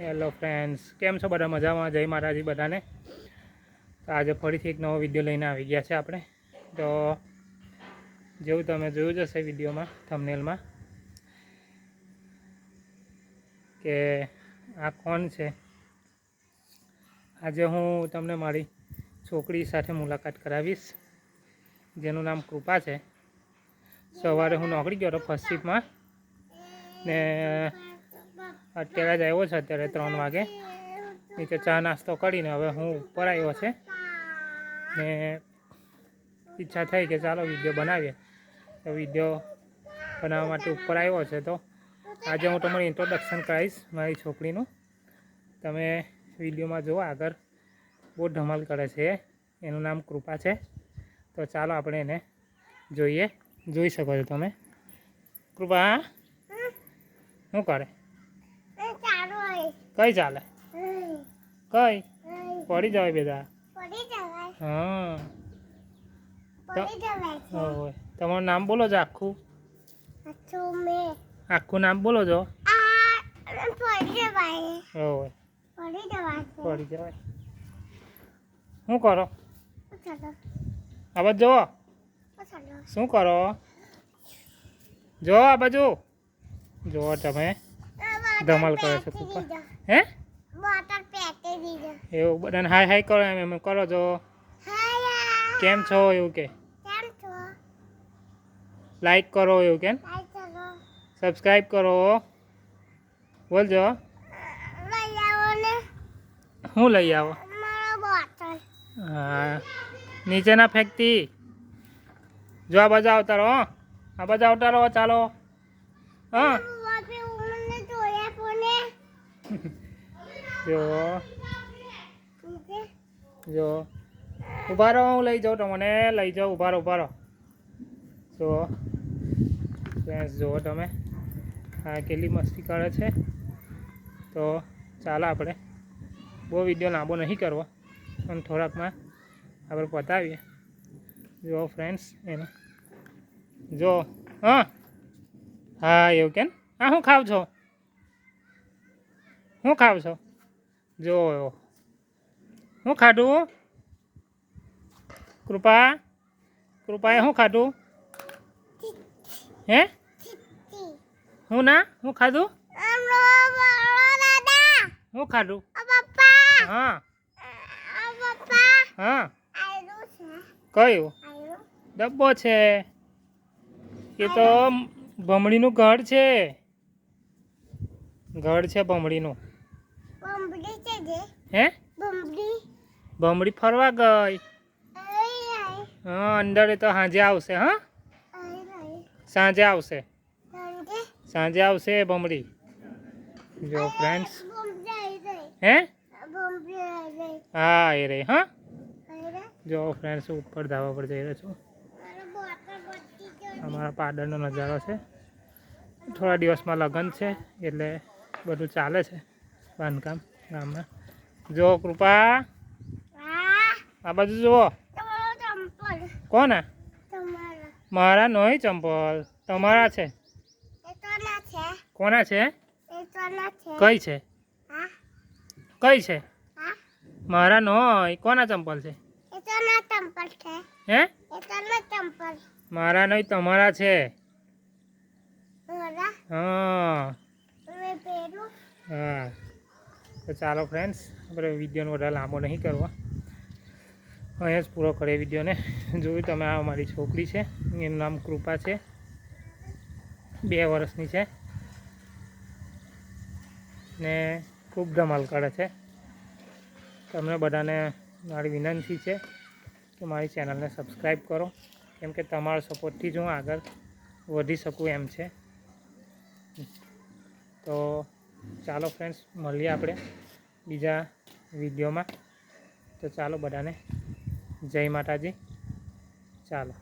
Hello friends કેમ છો બધા? મજામાં? જય માતાજી બધાને. તો આજે ફરીથી એક નવો વીડિયો લઈને આવી ગયા છે આપણે. તો જેવું તમે જોયું જ હશે વિડીયોમાં થમનેલમાં કે આ કોણ છે? આજે હું તમને મારી છોકરી સાથે મુલાકાત કરાવીશ, જેનું નામ કૃપા છે. સવારે હું નોકરી ગયો હતો ફર્સ્ટ શિફ્ટમાં ને અત્યારે જ આવ્યો છે, અત્યારે ત્રણ વાગે. નીચે ચા નાસ્તો કરીને હવે હું ઉપર આવ્યો છે. ને ઈચ્છા થઈ કે ચાલો વીડિયો બનાવીએ. તો વીડિયો બનાવવા માટે ઉપર આવ્યો છે તો આજે હું તમને ઇન્ટ્રોડક્શન કરાવીશ મારી છોકરીનું. તમે વિડીયોમાં જુઓ, આગળ બહુ ધમાલ કરે છે એનું નામ કૃપા છે. તો ચાલો આપણે એને જોઈએ. જોઈ શકો છો તમે. કૃપા શું કરે? કઈ ચાલે? કઈ? પડી જવાય બધા હા. તમારું નામ બોલો છો આખું. આખું નામ બોલો છો. પડી જવાય. શું કરો? આ જુઓ. શું કરો? જો આ બાજુ. જુઓ તમે. ધમાલ કરે છે કૃપા હે બોટલ પેટી દીધો એવું બધાને હાય હાય કરો એમ એમ કરો છો હાયા કેમ છો એવું કે કેમ છો લાઈક કરો એવું કેમ લાઈ ચલો સબસ્ક્રાઈબ કરો બોલજો લઈ આવો ને હું લઈ આવો મારો બોટલ હા નીચે ના ફેંકતી જો આ બાજુ આવતા રહો હો. આ બાજુ આવતા રહો ચાલો હા બાપે ઉમને જોયા કોને જો. જો. ઊભા રહો હું લઈ જાઉં તમને. લઈ જાઉં ઊભા રહો ઊભા રહો જો. ફ્રેન્ડ્સ, જુઓ તમે. આ કેટલી મસ્તી કરે છે. તો ચાલો આપણે બહુ વીડિયો લાંબો નહીં કરવો. પણ થોડાકમાં આપણે પતાવીએ. જો ફ્રેન્ડ્સ, એને. જો. હા. હા, એવું કેમ? હા, હું ખાવ છો. શું ખાવ છો? જો શું ખાધું? કૃપા કૃપાએ શું ખાધું? હે? હું ના? હું ખાધું? હું ખાધું? હા. હા. કયું? ડબ્બો છે. એ તો ભમડીનું ઘર છે. ઘર છે જે હે? ભમડી ફરવા ગઈ? હા અંદર એ તો સાંજે આવશે હા? સાંજે આવશે. સાંજે આવશે ભમડી જો ફ્રેન્ડ્સ હે? હા એ રહી હા? જો ફ્રેન્ડ્સ ઉપર ધાબા પર જઈ રહ્યો છું. અમારા પાદરનો નજારો છે. થોડા દિવસમાં લગ્ન છે એટલે બધું ચાલે છે બાંધકામ. ગામમાં જો કૃપા. આ બાજુ જુઓ. કોના? મારા નોય ચંપલ. તમારા છે? કોના છે? કઈ છે? કઈ છે? મારા નોય. કોના ચંપલ છે? હે? મારા નહીં તમારા છે. હા. તો ચાલો ફ્રેન્ડ્સ આપણે વિડીયોનો વધારે લાંબો નહીં કરવો. અહીંયા જ પૂરો કરે વિડીયોને. જોયું તમે, આ અમારી છોકરી છે, એનું નામ કૃપા છે. બે વર્ષની છે. ને ખૂબ ધમાલ કરે છે. તમને બધાને મારી વિનંતી છે કે મારી ચેનલને સબસ્ક્રાઈબ કરો. કેમ કે તમારા સપોર્ટથી જ હું આગળ વધી શકું એમ છે. તો ચાલો ફ્રેન્ડ્સ મળીએ આપણે બીજા વિડીયોમાં. તો ચાલો બધાને જય માતાજી. ચાલો.